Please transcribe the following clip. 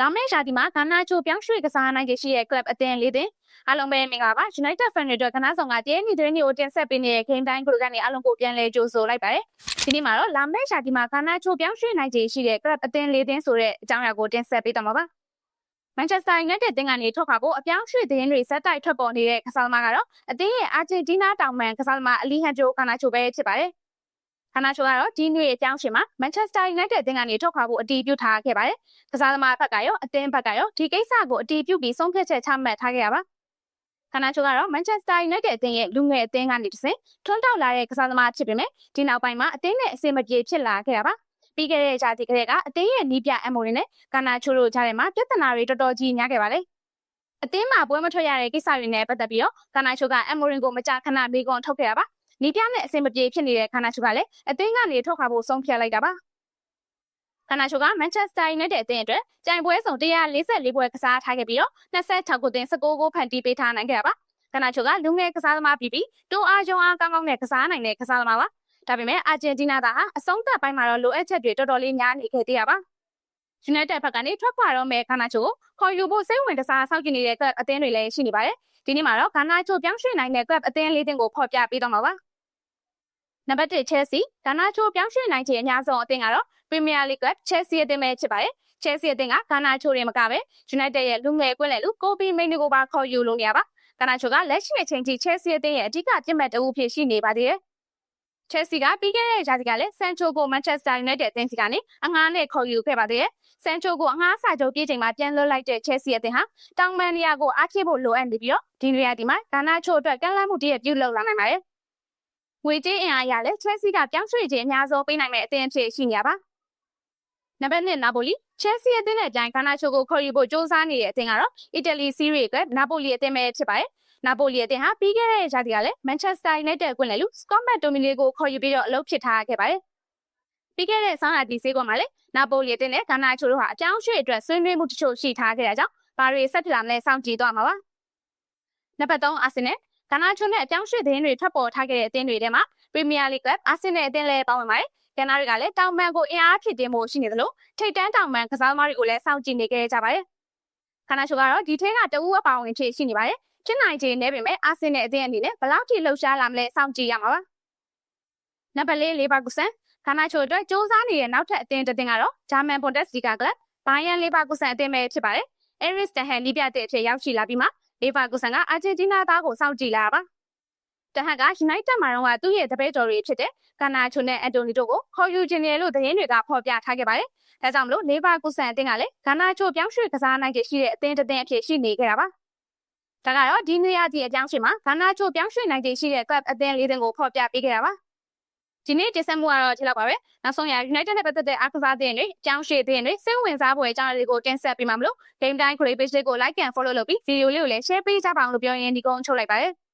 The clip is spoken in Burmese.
လာမယ့်ရာသီမှာကနာချိုပြောင်းရွှေ့ကစားနိုင်တဲ့ရှိရဲ့ club အသင်းလေးတင်အားလုံးပဲမင်္ဂလာပါ United Fan တွေအတွက်ကနားဆောင်ကတည်းကသတင်းတွေကိုတင်ဆက်ပေးနေတဲ့ game time group ကနေအားလုံးကိုပြန်လည်ကြိုဆိုလိုက်ပါတယ်ဒီနေ့မှာတော့လာမယ့်ရာသီမှာကနာချိုပြောင်းရွှေ့နိုင်တဲ့ရှိတဲ့ club အသင်းလေးတင်ဆိုတဲ့အကြောင်းအရာကိုတင်ဆက်ပေးတော့မှာပါ Manchester United တင်ကနေထွက်ခွာဖို့အပြောင်းရွှေ့သတင်းတွေဇက်တိုက်ထွက်ပေါ်နေတဲ့ကစားသမားကတော့အသင်းရဲ့အာဂျင်တီးနားတောင်ပန်ကစားသမားအလီဟန်ဂျိုကာနာချိုပဲဖြစ်ပါတယ် ခနာချိုကတော့ဒီနေ့အကြောင်းရှင်မှာ Manchester United အသင်းကနေထွက်ခွာဖို့အတည်ပြုထားခဲ့ပါတယ်။ကစားသမားဘက်ကရောအသင်းဘက်ကရောဒီကိစ္စကိုအတည်ပြုပြီးဆုံးဖြတ်ချက်ချမှတ်ထားခဲ့ရပါ။ခနာချိုကတော့ Manchester United အသင်းရဲ့လူငယ်အသင်းကနေတစ်ဆင့်ထွန်းတောက်လာတဲ့ကစားသမားဖြစ်ပေမဲ့ဒီနောက်ပိုင်းမှာအသင်းနဲ့အဆင်မပြေဖြစ်လာခဲ့ရပါ။ပြီးခဲ့တဲ့ဂျာတီကလေးကအသင်းရဲ့နီးပြအမိုရင်နဲ့ကနာချိုတို့ကြားထဲမှာပြဿနာတွေတော်တော်ကြီးများခဲ့ပါလေ။အသင်းမှာပွဲမထွက်ရတဲ့ကိစ္စတွေနဲ့ပတ်သက်ပြီးတော့ကနာချိုကအမိုရင်ကိုမကြခဏမေးခွန်းထုတ်ခဲ့ရပါ။ နီးပြနဲ့အဆင်မပြေဖြစ်နေတဲ့ခနာချိုကလည်းအသင်းကနေထုတ်ခွာဖို့ဆုံးဖြတ်လိုက်တာပါခနာချိုကမန်ချက်စတာယူနိုက်တက်အသင်းအတွက်ကြိုင်ပွဲစုံ144ပွဲကစားထားခဲ့ပြီးတော့26ခုတင်19ဂိုးဖန်တီးပေးထားနိုင်ခဲ့တာပါခနာချိုကလူငယ်ကစားသမားပြီးပြီးတိုးအားကြုံအားကောင်းကောင်းနဲ့ကစားနိုင်တဲ့ကစားသမားပါဒါပေမဲ့အာဂျင်တီးနားသားဟာအဆုံးသတ်ပိုင်းမှာတော့လိုအပ်ချက်တွေတော်တော်လေးများနေခဲ့သေးတာပါ United ဘက်ကနေထွက်ခွာတော့မဲ့ခနာချိုကိုခေါ်ယူဖို့စိတ်ဝင်တစားစောင့်ကြည့်နေတဲ့ club အသင်းတွေလည်းရှိနေပါတယ်ဒီနေ့မှာတော့ဂါနာချိုပြောင်းရွှေ့နိုင်တဲ့ club အသင်းလေးတင်ကိုဖော်ပြပေးတော့မှာပါ နံပါတ်1 Chelsea ဒါနာချိုပြောင်းရွှေ့နိုင်ခြင်းအများဆုံးအသင်းကတော့ Premier League Club Chelsea အသင်းပဲဖြစ်ပါတယ်။ Chelsea အသင်းကဂါနာချိုတွေမကပဲ United ရဲ့လူငယ်ကွင်းလယ်လူကိုပီမိန်ကိုပါခေါ်ယူလို့နေရပါ။ဂါနာချိုကလက်ရှိအချိန်ထိ Chelsea အသင်းရဲ့အဓိကပြစ်မှတ်တအုပ်ဖြစ်ရှိနေပါသေးတယ်။ Chelsea ကပြီးခဲ့တဲ့ရာသီကလည်း Sancho ကို Manchester United အသင်းစီကနေအငှားနဲ့ခေါ်ယူခဲ့ပါသေးတယ်။ Sancho ကိုအငှားစာချုပ်ပြေးချိန်မှာပြန်လွှတ်လိုက်တဲ့ Chelsea အသင်းဟာတောင်မန်နီယာကိုအားဖြည့်ဖို့လိုအပ်နေပြီးတော့ဒီနေရာဒီမှာဂါနာချိုအတွက်ကန့်လန့်မှုတည်းပြုလုပ်လာနိုင်ပါတယ် ငွေကြေးအင်အားရလဲ Chelsea ကပြောင်းရွှေ့ခြင်းအများဆုံးပေးနိုင်မဲ့အသင်းအဖြစ်ရှိနေရပါနံပါတ်1နာပိုလီ Chelsea အသင်းနဲ့အတိုင်းကာနာချိုကိုခေါ်ယူဖို့စ조사နေတဲ့အသင်းကတော့ Italy Serie A ကနာပိုလီအသင်းပဲဖြစ်ပါတယ်နာပိုလီအသင်းဟာပြီးခဲ့တဲ့ရာသီကလည်း Manchester United ကွင်းလယ်လူ Scott McTominay ကိုခေါ်ယူပြီးတော့အလုပ်ဖြစ်ထားခဲ့ပါတယ်ပြီးခဲ့တဲ့ဆောင်းရာသီဆေးကွန်မှာလည်းနာပိုလီအသင်းနဲ့ဂါနာချိုတို့ဟာအကြောင်းရွှေ့အတွက်ဆွေးနွေးမှုတချို့ရှိထားခဲ့တာကြောင့်ဘာတွေဆက်ဖြစ်လာမလဲစောင့်ကြည့်တော့မှာပါနံပါတ်3အာဆင်နယ် ဂါနာချိုနဲ့အကြောင်းရွှေ့သတင်းတွေထွက်ပေါ်ထားခဲ့တဲ့အသင်းတွေထဲမှာ Premier League Club အာဆင်နယ်အသင်းလည်းပါဝင်ပါတယ်။ကန်နာတွေကလည်းတောင်ပန်ကိုအင်အားဖြစ်တင်မှုရှိနေသလိုထိတ်တန်းတောင်ပန်ကစားသမားတွေကိုလည်းစောင့်ကြည့်နေကြကြပါတယ်။ခနာချိုကတော့ဒီထဲကတဦးအပါဝင်ဖြစ်ရှိနေပါတယ်။ဖြစ်နိုင်ခြေနဲ့ပေမဲ့အာဆင်နယ်အသင်းအနေနဲ့ဘယ်လောက်ထိလှုပ်ရှားလာမလဲစောင့်ကြည့်ရမှာပါ။နံပါတ်၄လေးပါကူဆန်ခနာချိုအတွက်စ조사နေတဲ့နောက်ထပ်အသင်းတစ်သင်းကတော့ဂျာမန်ဘွန်ဒက်စလီဂါကလပ်ဘိုင်ယန်လေးပါကူဆန်အသင်းပဲဖြစ်ပါတယ်။အဲရစ်တဟန်လိပြတဲ့အဖြစ်ရောက်ရှိလာပြီးမှ လေးပါကူဆန်ကအာဂျင်တီးနားသားကိုစောင့်ကြည့်လာပါ။တဟန်က United မှာတော့သူ့ရဲ့တပည့်တော်တွေဖြစ်တဲ့ကာနာချိုနဲ့အန်တိုနီတို့ကိုခေါ်ယူခြင်းတယ်လို့သတင်းတွေကဖော်ပြထားခဲ့ပါတယ်။ဒါကြောင့်မလို့လေဘာကူဆန်အသင်းကလည်းကာနာချိုပြောင်းရွှေ့ကစားနိုင်တဲ့ရှိတဲ့အသင်းတစ်သင်းအဖြစ်ရှိနေခဲ့တာပါ။ဒါကတော့ဒီနေရာဒီအကြောင်းရှိမှာကာနာချိုပြောင်းရွှေ့နိုင်တဲ့ရှိတဲ့ club အသင်းလေးသင်းကိုဖော်ပြပေးခဲ့တာပါ။ ဒီနေ့တင်ဆက်မှုကတော့ဒီလောက်ပါပဲ။နောက်ဆုံးရ United နဲ့ပတ်သက်တဲ့အားကစားသင်းတွေအကြောင်းရှိသင်းတွေစိတ်ဝင်စားဖွယ်အကြောင်းတွေကိုတင်ဆက်ပေးမှာမလို့ Game Time Create Page လေးကို Like and Follow လုပ်ပြီးဗီဒီယိုလေးကိုလည်း Share ပေးကြပါအောင်လို့ပြောရင်းဒီကုန်းချုပ်လိုက်ပါတယ်။